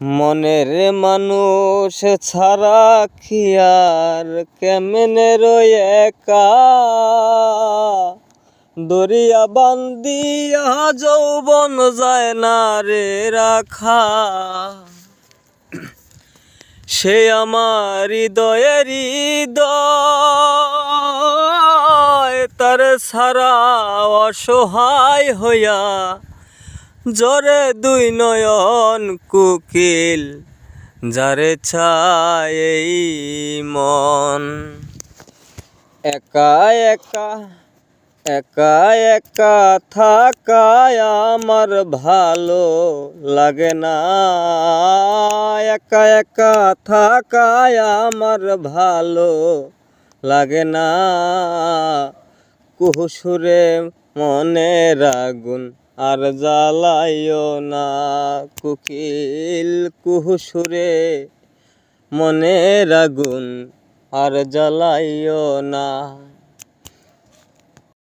মনের মানুষ ছাড়া কি আর? কেমনে একা? দরিয়া বান্দিয়া যৌবন যায় না রে রাখা। সে আমার হৃদয়ের হৃদয়, তার সারা অসহায় হইয়া জরে দুই নয়ন কুকিল, যারে এই মন। একা একা একা একা থাকায় আমার ভালো লাগে না। একা একা থাকায় আমার ভালো লাগে না। কুহুসুরে মনের রাগুন আর জ্বালাইও না কুকিল কুহুসুরে মনে রাগুন আর জ্বালাইও না